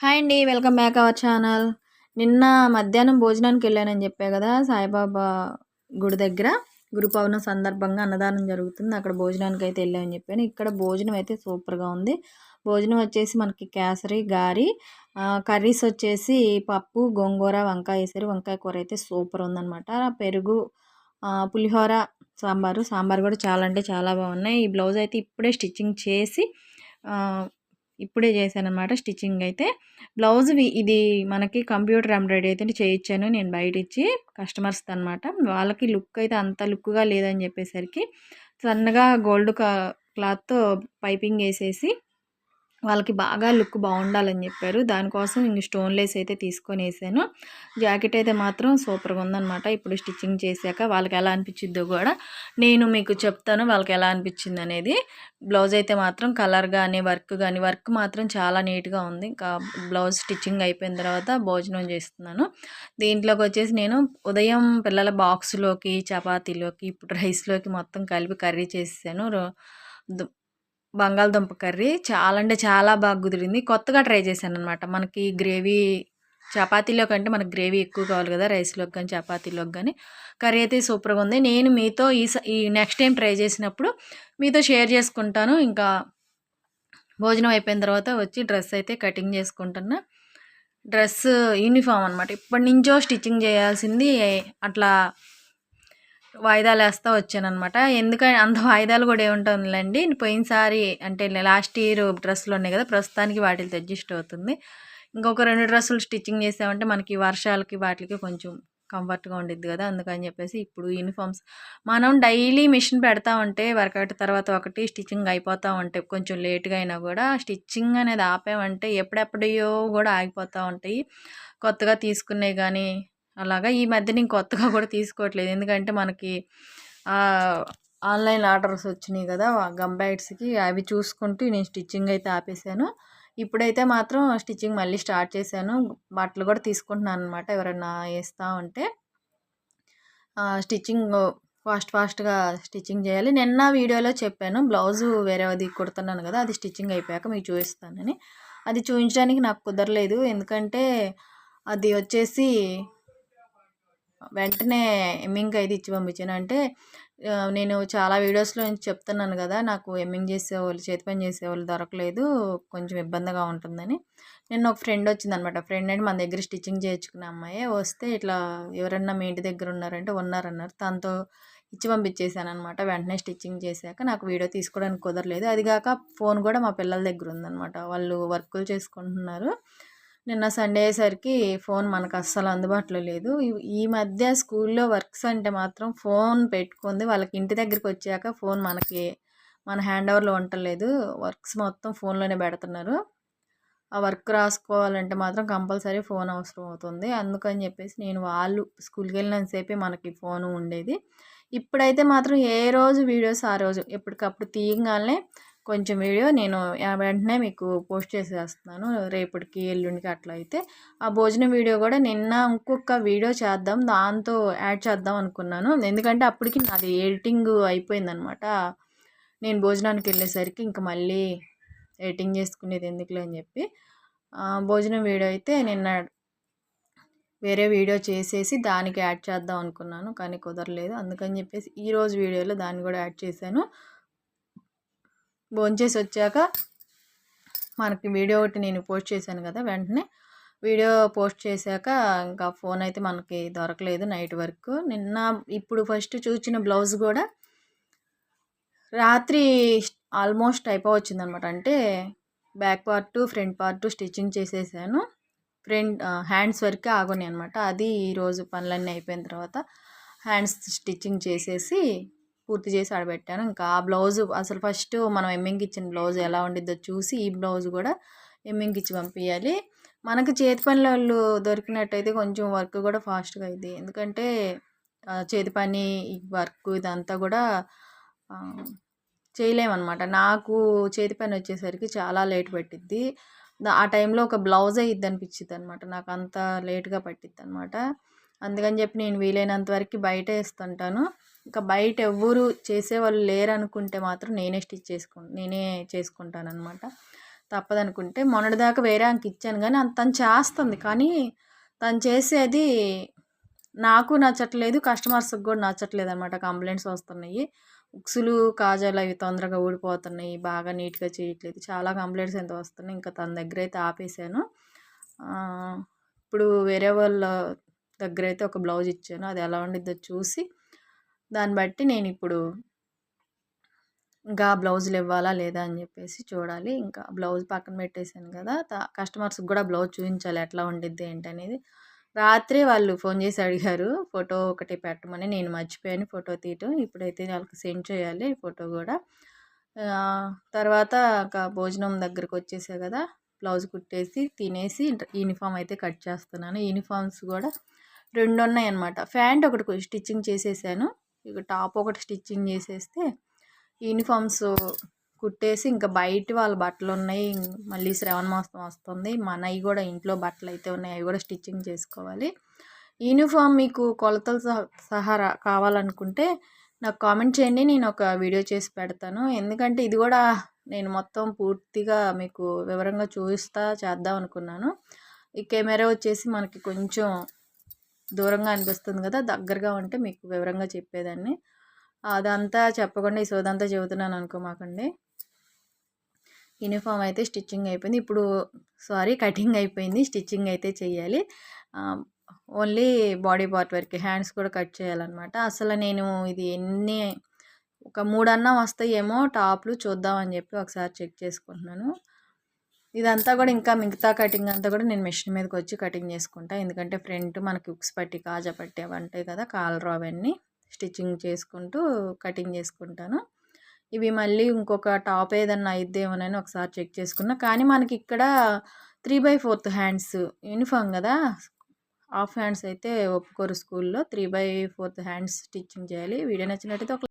Hi అండి welcome back our channel. నిన్న మధ్యాహ్నం భోజనానికి వెళ్ళానని చెప్పా కదా సాయిబాబా గుడి దగ్గర. గురు పౌర్ణం సందర్భంగా అన్నదానం జరుగుతుంది. అక్కడ భోజనానికి అయితే వెళ్ళామని చెప్పాను. ఇక్కడ భోజనం అయితే సూపర్గా ఉంది. భోజనం వచ్చేసి మనకి కేసరి గారి కర్రీస్ వచ్చేసి పప్పు గోంగూర వంకాయ వేసారు. వంకాయ కూర అయితే సూపర్ ఉందనమాట పెరుగు పులిహోర సాంబారు సాంబార్ కూడా చాలా అంటే చాలా బాగున్నాయి. ఈ బ్లౌజ్ అయితే ఇప్పుడే స్టిచ్చింగ్ చేసి ఇప్పుడే చేశాను అనమాట స్టిచ్చింగ్ అయితే. బ్లౌజ్ ఇది మనకి కంప్యూటర్ ఎంబ్రాయిడరీ అయితే చేయించాను నేను బయట ఇచ్చి కస్టమర్స్ అనమాట వాళ్ళకి లుక్ అయితే అంత లుక్గా లేదని చెప్పేసరికి సన్నగా గోల్డ్ క్లాత్తో పైపింగ్ వేసేసి వాళ్ళకి బాగా లుక్ బాగుండాలని చెప్పారు. దానికోసం ఇంక స్టోన్ లేస్ అయితే తీసుకొని వేసాను. జాకెట్ అయితే మాత్రం సూపర్గా ఉందనమాట ఇప్పుడు స్టిచ్చింగ్ చేశాక వాళ్ళకి ఎలా అనిపించిద్దో కూడా నేను మీకు చెప్తాను వాళ్ళకి ఎలా అనిపించింది అనేది బ్లౌజ్ అయితే మాత్రం కలర్ కానీ వర్క్ కానీ వర్క్ మాత్రం చాలా నీట్గా ఉంది. ఇంకా బ్లౌజ్ స్టిచ్చింగ్ అయిపోయిన తర్వాత భోజనం చేస్తున్నాను. దీంట్లోకి వచ్చేసి నేను ఉదయం పిల్లల బాక్స్లోకి చపాతీలోకి ఇప్పుడు రైస్లోకి మొత్తం కలిపి కర్రీ చేసాను బంగాళదుంప కర్రీ చాలా అంటే చాలా బాగా కుదిరింది. కొత్తగా ట్రై చేశాను అనమాట మనకి గ్రేవీ చపాతీలో కంటే మనకు గ్రేవీ ఎక్కువ కావాలి కదా రైస్లోకి కానీ చపాతీలోకి కానీ. కర్రీ అయితే సూపర్గా ఉంది. నేను మీతో ఈ ఈ నెక్స్ట్ టైం ట్రై చేసినప్పుడు మీతో షేర్ చేసుకుంటాను. ఇంకా భోజనం అయిపోయిన తర్వాత వచ్చి డ్రెస్ అయితే కటింగ్ చేసుకుంటున్నా. డ్రెస్ యూనిఫామ్ అనమాట ఇప్పటి నుంచో స్టిచ్చింగ్ చేయాల్సింది అట్లా వాయిదాలు వేస్తూ వచ్చానమాట ఎందుకంటే అంత వాయిదాలు కూడా ఏముంటుందిలేండి పోయినసారి అంటే లాస్ట్ ఇయర్ డ్రెస్సులు ఉన్నాయి కదా ప్రస్తుతానికి వాటితో అడ్జస్ట్ అవుతుంది. ఇంకొక రెండు డ్రెస్సులు స్టిచ్చింగ్ చేసామంటే మనకి వర్షాలకి వాటికి కొంచెం కంఫర్ట్గా ఉండిద్ది కదా అందుకని చెప్పేసి ఇప్పుడు యూనిఫామ్స్. మనం డైలీ మిషన్ పెడతా ఉంటే వర్కౌట్ తర్వాత ఒకటి స్టిచ్చింగ్ అయిపోతూ ఉంటాయి కొంచెం లేట్గా అయినా కూడా స్టిచ్చింగ్ అనేది ఆపామంటే ఎప్పుడెప్పుడో కూడా ఆగిపోతూ ఉంటాయి. కొత్తగా తీసుకునే కానీ అలాగా. ఈ మధ్య నేను కొత్తగా కూడా తీసుకోవట్లేదు. ఎందుకంటే మనకి ఆన్లైన్ ఆర్డర్స్ వచ్చినాయి కదా గమ్ బ్యాట్స్కి అవి చూసుకుంటూ నేను స్టిచ్చింగ్ అయితే ఆపేసాను. ఇప్పుడైతే మాత్రం స్టిచ్చింగ్ మళ్ళీ స్టార్ట్ చేశాను. బట్టలు కూడా తీసుకుంటున్నాను అనమాట ఎవరైనా వేస్తూ ఉంటే. స్టిచ్చింగ్ ఫాస్ట్ ఫాస్ట్గా స్టిచ్చింగ్ చేయాలి. నిన్న వీడియోలో చెప్పాను. బ్లౌజు వేరేది కుడుతున్నాను కదా అది స్టిచ్చింగ్ అయిపోయాక మీకు చూపిస్తానని. అది చూపించడానికి నాకు కుదరలేదు. ఎందుకంటే అది వచ్చేసి వెంటనే ఎమ్మింగ్ అయితే ఇచ్చి పంపించాను. అంటే నేను చాలా వీడియోస్లో చెప్తున్నాను కదా నాకు ఎమ్మింగ్ చేసేవాళ్ళు చేతి పని చేసేవాళ్ళు దొరకలేదు కొంచెం ఇబ్బందిగా ఉంటుందని. నేను ఒక ఫ్రెండ్ వచ్చింది అనమాట ఫ్రెండ్ అంటే మన దగ్గర స్టిచ్చింగ్ చేయించుకున్న అమ్మాయి వస్తే ఇట్లా ఎవరన్నా మీ ఇంటి దగ్గర ఉన్నారంటే ఉన్నారన్నారు. తనతో ఇచ్చి పంపించేసాను అనమాట వెంటనే స్టిచ్చింగ్ చేశాక నాకు వీడియో తీసుకోవడానికి కుదరలేదు. అది కాక ఫోన్ కూడా మా పిల్లల దగ్గర ఉందనమాట. వాళ్ళు వర్కులు చేసుకుంటున్నారు. నిన్న సండే అయ్యేసరికి ఫోన్ మనకు అస్సలు అందుబాటులో లేదు. ఈ మధ్య స్కూల్లో వర్క్స్ అంటే మాత్రం ఫోన్ పెట్టుకుంది. వాళ్ళకి ఇంటి దగ్గరికి వచ్చాక ఫోన్ మనకి మన హ్యాండ్ ఓవర్లో ఉండలేదు వర్క్స్ మొత్తం ఫోన్లోనే పెడుతున్నారు. ఆ వర్క్ రాసుకోవాలంటే మాత్రం కంపల్సరీ ఫోన్ అవసరం అవుతుంది. అందుకని చెప్పేసి నేను వాళ్ళు స్కూల్కి వెళ్ళినంతసేపే మనకి ఫోన్ ఉండేది. ఇప్పుడైతే మాత్రం ఏ రోజు వీడియోస్ ఆ రోజు. ఎప్పటికప్పుడు తీయగానే కొంచెం వీడియో నేను వెంటనే మీకు పోస్ట్ చేసేస్తున్నాను రేపటికి ఎల్లుండికి అట్లా అయితే. ఆ భోజనం వీడియో కూడా నిన్న ఇంకొక వీడియో చేద్దాం దాంతో యాడ్ చేద్దాం అనుకున్నాను. ఎందుకంటే అప్పటికి నాది ఎడిటింగ్ అయిపోయిందనమాట. నేను భోజనానికి వెళ్ళేసరికి ఇంకా మళ్ళీ ఎడిటింగ్ చేసుకునేది ఎందుకులే అని చెప్పి భోజనం వీడియో అయితే నిన్న వేరే వీడియో చేసేసి దానికి యాడ్ చేద్దాం అనుకున్నాను కానీ కుదరలేదు. అందుకని చెప్పేసి ఈరోజు వీడియోలో దాన్ని కూడా యాడ్ చేశాను. భోంచేసి వచ్చాక మనకి వీడియో ఒకటి నేను పోస్ట్ చేశాను కదా వెంటనే. వీడియో పోస్ట్ చేశాక ఇంకా ఫోన్ అయితే మనకి దొరకలేదు నైట్ వరకు. నిన్న ఇప్పుడు ఫస్ట్ చూసిన బ్లౌజ్ కూడా రాత్రి ఆల్మోస్ట్ అయిపోవచ్చింది అనమాట అంటే back part front part stitching చేసేసాను. ఫ్రంట్ హ్యాండ్స్ వరకే ఆగున్నాయి అనమాట అది ఈరోజు పనులన్నీ అయిపోయిన తర్వాత హ్యాండ్స్ స్టిచ్చింగ్ చేసేసి పూర్తి చేసి ఆడబెట్టాను. ఇంకా ఆ బ్లౌజ్ అసలు ఫస్ట్ మనం ఎమ్మింగ్కి ఇచ్చిన బ్లౌజ్ ఎలా ఉండిద్దో చూసి ఈ బ్లౌజ్ కూడా ఎమ్మింగ్కి ఇచ్చి పంపించాలి మనకు చేతి పనుల వాళ్ళు దొరికినట్టయితే కొంచెం వర్క్ కూడా ఫాస్ట్గా అయింది ఎందుకంటే చేతి పని ఈ వర్క్ ఇదంతా కూడా చేయలేమన్నమాట. నాకు చేతి పని వచ్చేసరికి చాలా లేట్ పెట్టిద్ది. ఆ టైంలో ఒక బ్లౌజ్ అయ్యిద్ది అనిపించింది అనమాట నాకు అంత లేట్గా పట్టిద్ది అనమాట అందుకని చెప్పి నేను వీలైనంత వరకు బయట వేస్తుంటాను. ఇంకా బయట ఎవ్వరు చేసేవాళ్ళు లేరనుకుంటే మాత్రం నేనే స్టిచ్ చేసుకు నేనే చేసుకుంటాను అనమాట తప్పదనుకుంటే మొన్నటిదాకా వేరే ఆమెకి ఇచ్చాను కానీ తను చేస్తుంది. కానీ తను చేసేది నాకు నచ్చట్లేదు కస్టమర్స్కి కూడా నచ్చట్లేదు అనమాట కంప్లైంట్స్ వస్తున్నాయి. ఉక్సులు కాజాలు అవి తొందరగా ఊడిపోతున్నాయి. బాగా నీట్గా చేయట్లేదు. చాలా కంప్లైంట్స్ ఎంత వస్తున్నాయి. ఇంకా తన దగ్గర అయితే ఆపేసాను ఇప్పుడు వేరే వాళ్ళ దగ్గర అయితే ఒక బ్లౌజ్ ఇచ్చాను. అది ఎలా ఉండిద్దో చూసి దాన్ని బట్టి నేను ఇప్పుడు ఇంకా బ్లౌజులు ఇవ్వాలా లేదా అని చెప్పేసి చూడాలి. ఇంకా బ్లౌజ్ పక్కన పెట్టేశాను కదా కస్టమర్స్కి కూడా బ్లౌజ్ చూపించాలి ఎట్లా ఉండిద్ది ఏంటి అనేది. రాత్రి వాళ్ళు ఫోన్ చేసి అడిగారు ఫోటో ఒకటి పెట్టమని నేను మర్చిపోయాను ఫోటో తీయటం ఇప్పుడైతే వాళ్ళకి సెండ్ చేయాలి ఫోటో కూడా. తర్వాత ఒక భోజనం దగ్గరకు వచ్చేసా కదా బ్లౌజ్ కుట్టేసి తినేసి యూనిఫామ్ అయితే కట్ చేస్తున్నాను. యూనిఫామ్స్ కూడా రెండు ఉన్నాయి అనమాట ప్యాంట్ ఒకటి స్టిచ్చింగ్ చేసేసాను. ఇక టాప్ ఒకటి స్టిచ్చింగ్ చేసేస్తే యూనిఫామ్స్ కుట్టేసి ఇంకా బయట వాళ్ళ బట్టలు ఉన్నాయి. మళ్ళీ శ్రావణ మాసం వస్తుంది. మనవి కూడా ఇంట్లో బట్టలు అయితే ఉన్నాయి. అవి కూడా స్టిచ్చింగ్ చేసుకోవాలి. యూనిఫామ్ మీకు కొలతలు సహ- సహా కావాలనుకుంటే నాకు కామెంట్ చేయండి. నేను ఒక వీడియో చేసి పెడతాను. ఎందుకంటే ఇది కూడా నేను మొత్తం పూర్తిగా మీకు వివరంగా చూపిస్తా చేద్దాం అనుకున్నాను. ఈ కెమెరా వచ్చేసి మనకి కొంచెం దూరంగా అనిపిస్తుంది కదా దగ్గరగా ఉంటే మీకు వివరంగా చెప్పేదాన్ని. అదంతా చెప్పకుండా ఈ సోదంతా చెబుతున్నాను అనుకోమాకండి యూనిఫామ్ అయితే స్టిచ్చింగ్ అయిపోయింది. ఇప్పుడు సారీ కటింగ్ అయిపోయింది. స్టిచ్చింగ్ అయితే చేయాలి ఓన్లీ బాడీ పార్ట్ వరకు హ్యాండ్స్ కూడా కట్ చేయాలన్నమాట. అసలు నేను ఇది ఎన్ని ఒక మూడన్నా వస్తాయేమో టాప్లు చూద్దామని చెప్పి ఒకసారి చెక్ చేసుకుంటున్నాను. ఇదంతా కూడా ఇంకా మిగతా కటింగ్ అంతా కూడా నేను మిషన్ మీదకి వచ్చి కటింగ్ చేసుకుంటా. ఎందుకంటే ఫ్రంట్ మనకి ఉక్స్ పట్టి కాజా పట్టి అవి ఉంటాయి కదా కాలర్ అవన్నీ స్టిచ్చింగ్ చేసుకుంటూ కటింగ్ చేసుకుంటాను. ఇవి మళ్ళీ ఇంకొక టాప్ ఏదన్నా అయిద్దేమోనని ఒకసారి చెక్ చేసుకున్నా. కానీ మనకి ఇక్కడ three by fourth hands uniform కదా హాఫ్ హ్యాండ్స్ అయితే ఒప్పుకోరు స్కూల్లో three by fourth hands stitching చేయాలి. వీడియో నచ్చినట్టయితే ఒక